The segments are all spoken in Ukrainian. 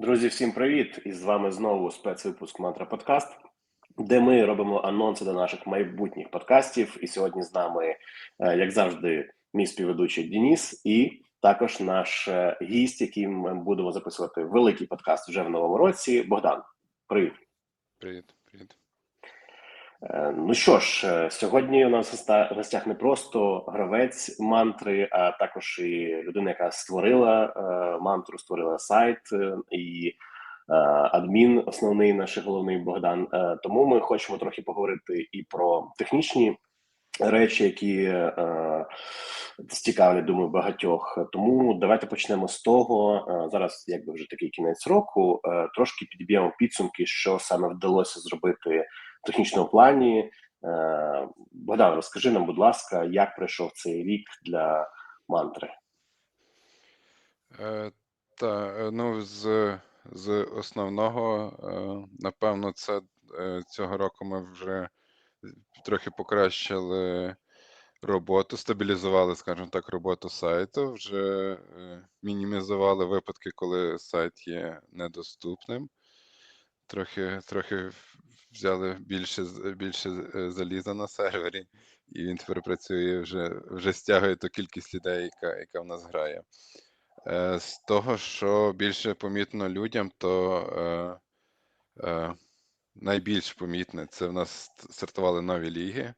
Друзі, всім привіт! І з вами знову спецвипуск Мантра Подкаст, де ми робимо анонси до наших майбутніх подкастів. І сьогодні з нами, е, як завжди, мій співведучий Дініс, і також наш е, гість, яким ми будемо записувати великий подкаст вже в новому році. Богдан, привіт. Привіт, привіт. Е, Ну що ж, е, сьогодні у нас в гостях не просто гравець мантри, а також і людина, яка створила е, мантру, створила сайт і адмін, основний наш головний Богдан. Тому ми хочемо трохи поговорити і про технічні речі, які е, цікавлять, думаю, багатьох. Тому давайте почнемо з того. е, Зараз, якби вже такий кінець року, е, трошки підіб'ємо підсумки, що саме вдалося зробити в технічному плані. Е, Богдан, розкажи нам, будь ласка, як пройшов цей рік для мантри? Е, та, е, ну, з, з основного, е, напевно, це цього року ми вже трохи покращили роботу, стабілізували, скажімо так, роботу сайту, вже е, мінімізували випадки, коли сайт є недоступним. Трохи, трохи взяли більше, більше е, заліза на сервері, і він тепер працює вже, вже стягує ту кількість людей, яка, яка в нас грає. Е, З того, що більше помітно людям, то е, е, найбільш помітне це в нас стартували нові ліги.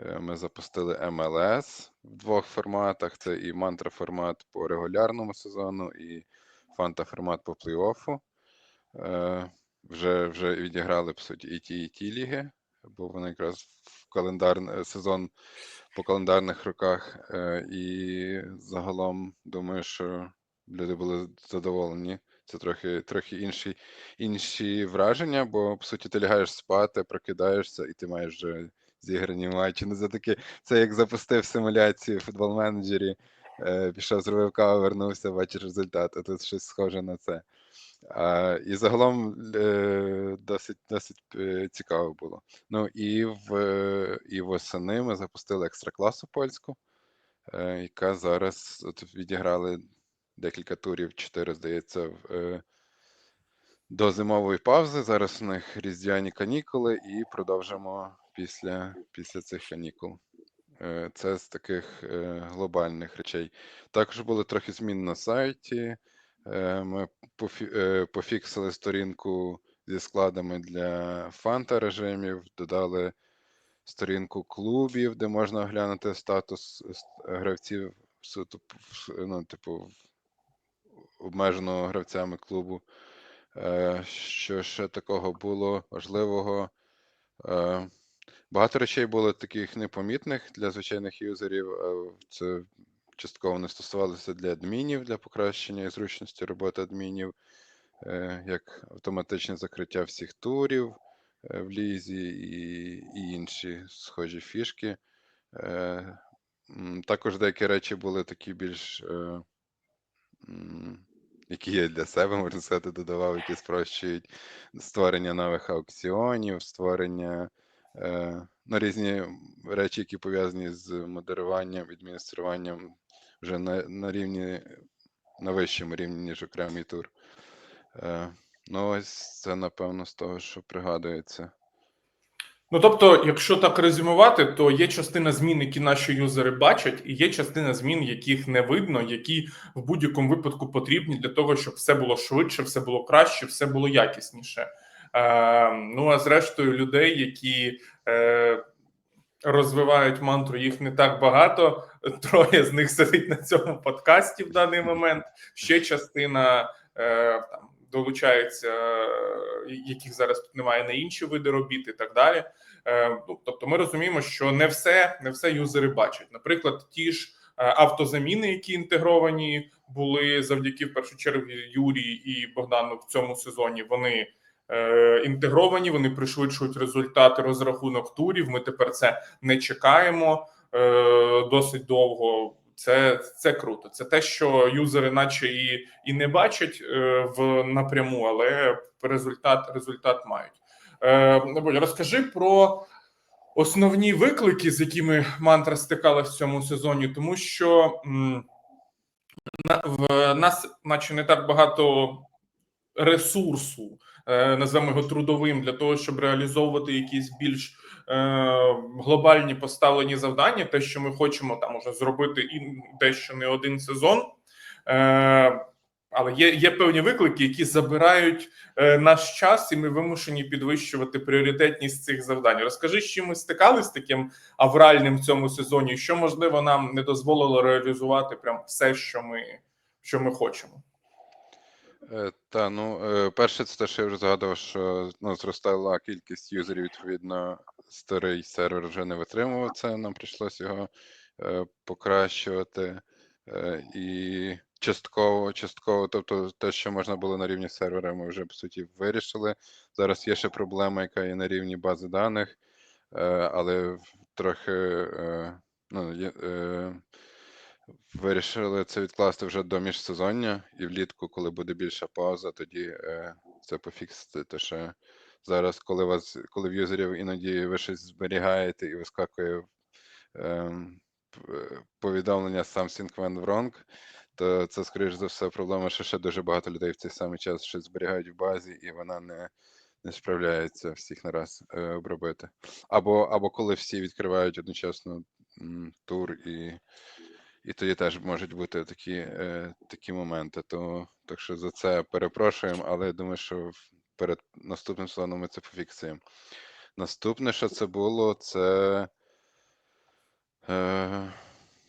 Е, Ми запустили МЛС в двох форматах: це і мантра формат по регулярному сезону, і фанта формат по плей-оффу. Е, Вже, вже відіграли, по суті, і ті, і ті ліги, бо вони якраз в календар сезон по календарних роках. Е, І загалом думаю, що люди були задоволені. Це трохи, трохи інші, інші враження, бо по суті ти лягаєш спати, прокидаєшся, і ти маєш вже зіграні матчі. Ну, це таке, це як запустив симуляцію в футбол-менеджері, е, пішов, зробив каву, вернувся, бачиш результат. А тут щось схоже на це. А, і загалом е, досить, досить е, цікаво було. Ну і в і восени ми запустили екстракласу польську, е, яка зараз от відіграли декілька турів, чотири, здається, е, до зимової паузи. Зараз у них різдвяні канікули, і продовжимо після, після цих канікул. Е, Це з таких е, глобальних речей. Також були трохи змін на сайті. Ми пофі- пофіксили сторінку зі складами для фанта режимів, додали сторінку клубів, де можна оглянути статус гравців суто ну, типу, обмеженого гравцями клубу. Е, Що ще такого було важливого? Е, Багато речей було таких непомітних для звичайних юзерів. е, Це частково не стосувалося для адмінів, для покращення і зручності роботи адмінів, як автоматичне закриття всіх турів в лізі і, і інші схожі фішки. Також деякі речі були такі більш, які я для себе, можна сказати, додавав, які спрощують створення нових аукціонів, створення е, ну, різні речі, які пов'язані з модеруванням, адмініструванням вже на, на рівні, на вищому рівні, ніж окремий тур. Е, ну, ось це, напевно, з того, що пригадується. Ну тобто, якщо так резюмувати, то є частина змін, які наші юзери бачать, і є частина змін, яких не видно, які в будь-якому випадку потрібні для того, щоб все було швидше, все було краще, все було якісніше. Е, ну а зрештою, людей, які е, розвивають мантру, їх не так багато. Троє з них сидить на цьому подкасті в даний момент. Ще частина е, там долучаються, яких зараз тут немає на інші види робіт і так далі. Е, ну, тобто, ми розуміємо, що не все, не все юзери бачать. Наприклад, ті ж е, автозаміни, які інтегровані були завдяки в першу чергу Юрії і Богдану в цьому сезоні. Вони е, інтегровані, вони пришвидшують результати розрахунок турів. Ми тепер це не чекаємо досить довго. Це, це круто. Це те, що юзери, наче і, і не бачать е, в напряму, але результат, результат мають. Е, розкажи про основні виклики, з якими мантра стикала в цьому сезоні, тому що на, в нас, наче не так багато ресурсу, називаємо його трудовим, для того, щоб реалізовувати якісь більш е, глобальні поставлені завдання, те, що ми хочемо там уже зробити, і дещо не один сезон. Е, але є, є певні виклики, які забирають е, наш час, і ми вимушені підвищувати пріоритетність цих завдань. Розкажи, з чим ми з таким авральним в цьому сезоні, що можливо нам не дозволило реалізувати прям все, що ми, що ми хочемо. Е, Та, ну, е, перше, це те, що я вже згадував, що ну, зростала кількість юзерів, відповідно, старий сервер вже не витримував це, нам прийшлося його е, покращувати. Е, і частково, частково, тобто те, що можна було на рівні сервера, ми вже по суті вирішили. Зараз є ще проблема, яка є на рівні бази даних, е, але трохи е, ну, е, Вирішили це відкласти вже до міжсезоння, і влітку, коли буде більша пауза, тоді е, це пофіксити. То що зараз, коли вас, коли в юзерів іноді ви щось зберігаєте і вискакує ем, е, повідомлення something went wrong, то це, скоріш за все, проблема, що ще дуже багато людей в цей самий час щось зберігають в базі, і вона не, не справляється всіх нараз е, обробити. Або, або коли всі відкривають одночасно м, тур і і тоді теж можуть бути такі, е, такі моменти. То, так що за це перепрошуємо, але я думаю, що перед наступним сезоном ми це пофіксуємо. Наступне, що це було, це. Е,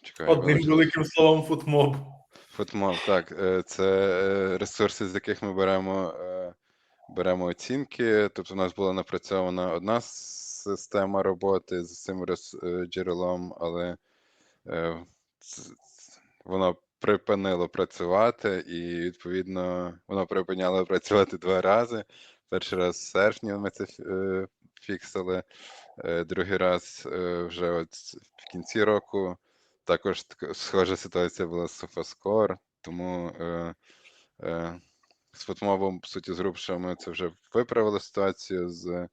чекай, Одним вилетіло. великим словом, футмоб. Футмол, так. е, Це е, ресурси, з яких ми беремо, е, беремо оцінки. Тобто, у нас була напрацьована одна система роботи з цим джерелом, але е, воно припинило працювати, і відповідно воно припиняло працювати два рази. Перший раз в серпні ми це е, фіксили, е, другий раз е, вже от в кінці року. Також схожа ситуація була з SofaScore, тому е, е, з фотмобом, по суті, з ми це вже виправили ситуацію з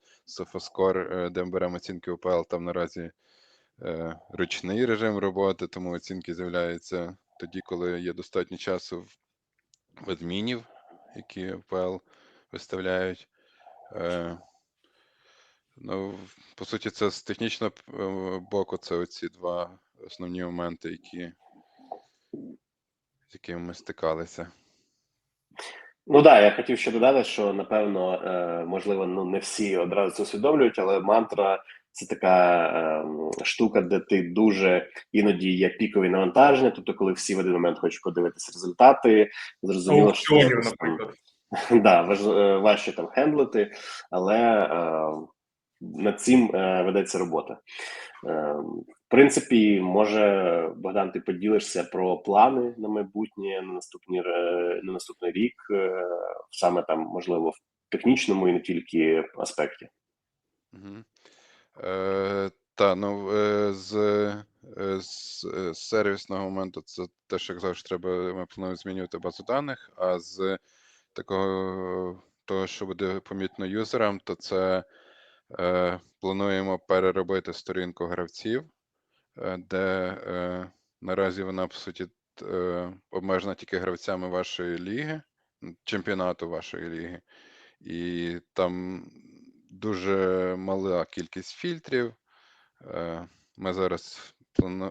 е, де ми беремо оцінки УПЛ, там наразі ручний режим роботи, тому оцінки з'являються тоді, коли є достатньо часу в- адмінів, які УПЛ виставляють. Е, Ну, по суті, це з технічного е, боку, це оці два основні моменти, які, з якими ми стикалися. Ну да, я хотів ще додати, що напевно, е, можливо, ну не всі одразу це усвідомлюють, але мантра це така е, штука, де ти дуже іноді є пікові навантаження. Тобто, коли всі в один момент хочуть подивитися результати, зрозуміло, що наприклад. да, важ, е, важче там хендлити, але е, над цим е, ведеться робота. Е, в принципі, може, Богдан, ти поділишся про плани на майбутнє на наступні ре- на наступний рік, е, саме там, можливо, в технічному і не тільки аспекті. Угу. Е, та, ну, е, з, е, е, з сервісного моменту це те, що як завжди треба, ми плануємо змінювати базу даних, а з такого того, що буде помітно юзерам, то це е, плануємо переробити сторінку гравців, е, де е, наразі вона, по суті, е, обмежена тільки гравцями вашої ліги, чемпіонату вашої ліги. І там дуже мала кількість фільтрів. Е, Ми зараз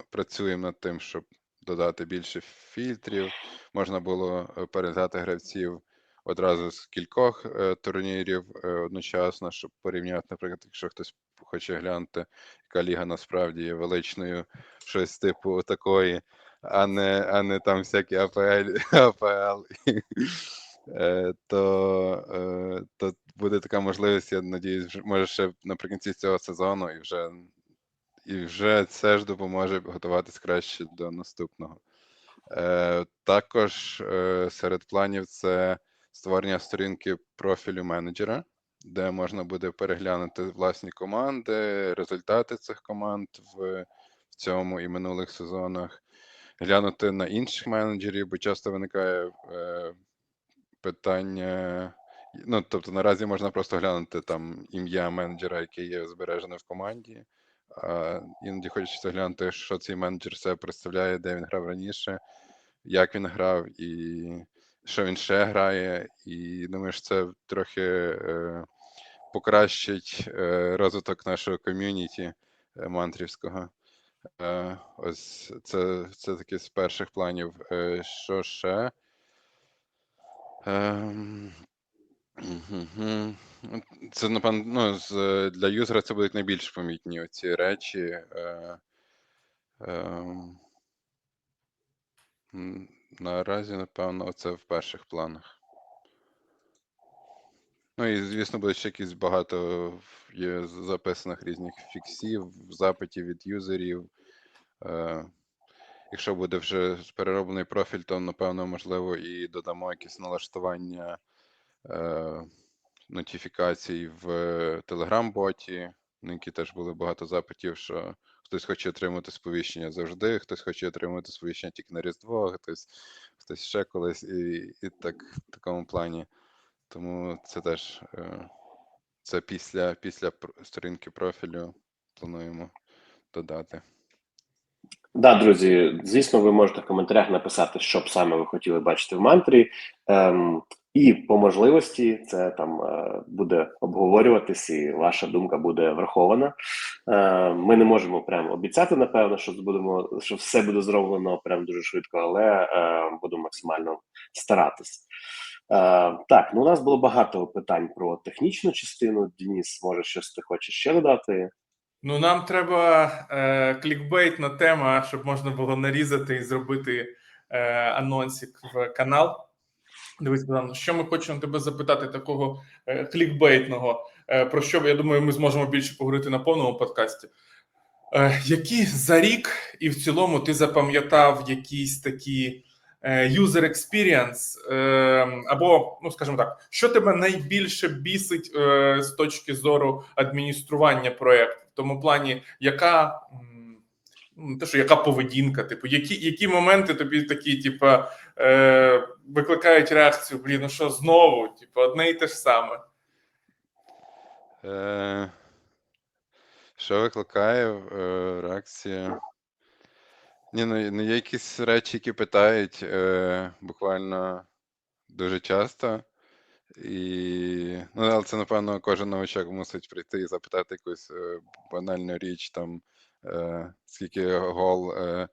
працюємо над тим, щоб додати більше фільтрів. Можна було е, передати гравців одразу з кількох е, турнірів одночасно, щоб порівняти, наприклад, якщо хтось хоче глянути, яка ліга насправді є величною, щось типу такої, а не, а не там всякі АПЛ, АПЛ. То, то буде така можливість, я надіюсь, може ще наприкінці цього сезону, і вже, і вже це ж допоможе готуватись краще до наступного. Е, також е, серед планів це створення сторінки профілю менеджера, де можна буде переглянути власні команди, результати цих команд в, в цьому і минулих сезонах, глянути на інших менеджерів, бо часто виникає е, питання. Ну, тобто наразі можна просто глянути там ім'я менеджера, який є збережене в команді. А іноді хочеться глянути, що цей менеджер себе представляє, де він грав раніше, як він грав, і що він ще грає, і думаю, що це трохи е, покращить е, розвиток нашого ком'юніті е, мантрівського. Е, ось це, це таке з перших планів. Е, що ще? Ем, Це, напевно, ну, з, для юзера це будуть найбільш помітні оці речі. Е, ем, наразі, напевно, оце в перших планах. Ну і, звісно, буде ще якісь багато є записаних різних фіксів, запитів від юзерів. Е, якщо буде вже перероблений профіль, то напевно, можливо, і додамо якісь налаштування нотифікацій в Telegram-боті, на які теж було багато запитів, що хтось хоче отримати сповіщення завжди, хтось хоче отримати сповіщення тільки на Різдво, хтось, хтось ще колись, і, і так в такому плані. Тому це теж е, це після, після сторінки профілю плануємо додати. Да, друзі, звісно, ви можете в коментарях написати, що б саме ви хотіли бачити в мантрі. Ем, і по можливості це там е, буде обговорюватись, і ваша думка буде врахована. Е, ми не можемо прямо обіцяти, напевно, що будемо, що все буде зроблено прям дуже швидко, але е, будемо максимально старатись. Так, ну у нас було багато питань про технічну частину. Денис, може, щось ти хочеш ще додати? Ну, нам треба е, клікбейтна тема, щоб можна було нарізати і зробити е, анонсик в канал. Дивись, Богдан, що ми хочемо тебе запитати такого е, клікбейтного, е, про що я думаю, ми зможемо більше поговорити на повному подкасті. Е, які за рік і в цілому ти запам'ятав якісь такі user experience, або, ну скажімо так, що тебе найбільше бісить з точки зору адміністрування проєкту? В тому плані, яка ну, те, що яка поведінка, типу, які, які моменти тобі такі, типу, е, викликають реакцію, блін, ну що знову? Типу, одне і те ж саме. Е, що викликає е, реакція? Ні, ну, ну є якісь речі, які питають е, буквально дуже часто. І, ну, але це, напевно, кожен новачок мусить прийти і запитати якусь е, банальну річ, там, е, скільки гол, е,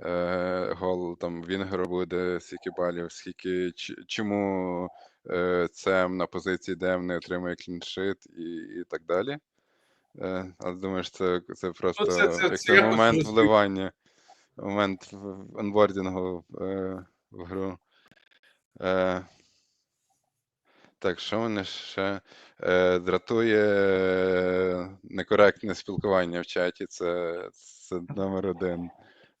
е, гол там Вінгеру буде, скільки балів, скільки, чому е, ЦМ на позиції ДМ не отримує кліншит і, і так далі. Е, але думаю, що це, це просто Ну, це- це- як це це момент розвить- вливання, момент онбордінгу в, е, в гру. Е, так, що мене ще е, дратує некоректне спілкування в чаті. Це, це номер один.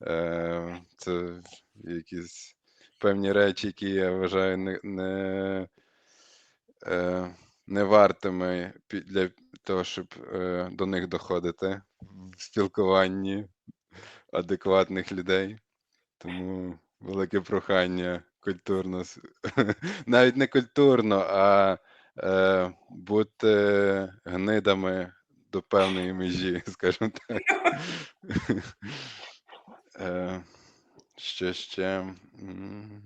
Е, це якісь певні речі, які я вважаю не, не, е, не вартими для того, щоб е, до них доходити в спілкуванні адекватних людей. Тому велике прохання культурно, навіть не культурно, а е, бути гнидами до певної межі, скажімо так. Е, що ще? М.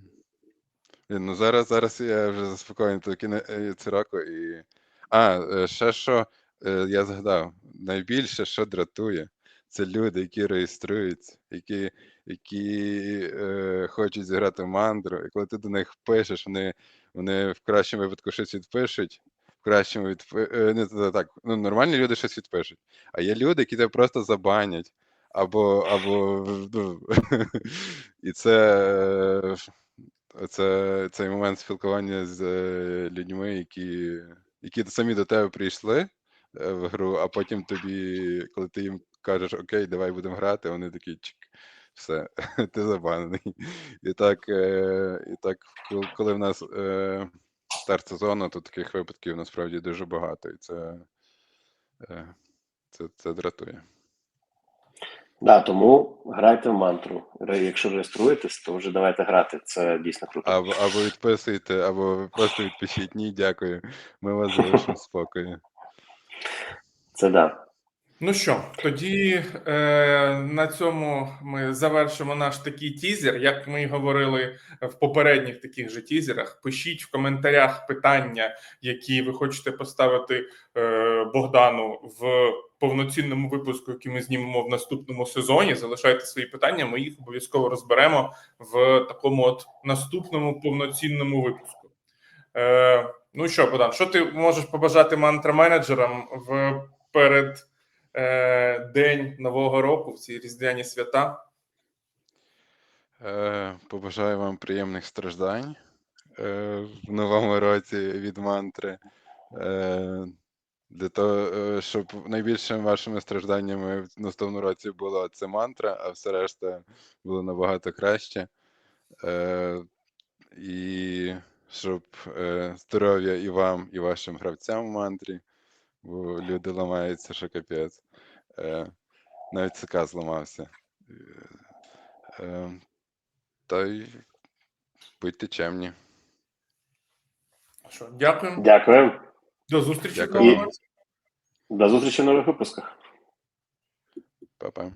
Блін, Ну зараз, зараз я вже заспокоєний до кінця е, і. А, е, ще що е, я згадав, найбільше, що дратує, це люди, які реєструються, які, які е, хочуть зіграти в мандру, і коли ти до них пишеш, вони, вони в кращому випадку щось відпишуть, в кращому відпи... е, не так, ну, нормальні люди щось відпишуть. А є люди, які тебе просто забанять. Або, або ну, і це, е, це цей момент спілкування з е, людьми, які, які самі до тебе прийшли е, в гру, а потім тобі, коли ти їм кажеш, окей, давай будемо грати, вони такі чик, все, ти забанений. І так, і так, коли в нас старт сезону, то таких випадків насправді дуже багато, і це, це, це дратує. Да, тому грайте в мантру. Якщо реєструєтесь, то вже давайте грати. Це дійсно круто. Або, або відписуйте, або просто відпишіть ні, дякую. Ми вас залишимо в спокої. Це да. Ну що, тоді е, на цьому ми завершимо наш такий тізер. Як ми говорили в попередніх таких же тізерах. Пишіть в коментарях питання, які ви хочете поставити е, Богдану в повноцінному випуску, який ми знімемо в наступному сезоні. Залишайте свої питання. Ми їх обов'язково розберемо в такому от наступному повноцінному випуску. Е, ну що, Богдан, що ти можеш побажати мантра-менеджерам в перед день Нового року, в ці різдвяні свята? Е, побажаю вам приємних страждань е, в новому році від мантри. Е, для того, е, щоб найбільшими вашими стражданнями в наступному році була це мантра, а все решта було набагато краще. Е, і щоб е, здоров'я і вам, і вашим гравцям в мантрі, бо люди ламаються, що капець. Е, навіть ЦК зламався. Е, е, та й будьте чемні. Що, дякуємо. Дякуємо. До зустрічі. Дякую. До зустрічі в нових випусках. Па-па.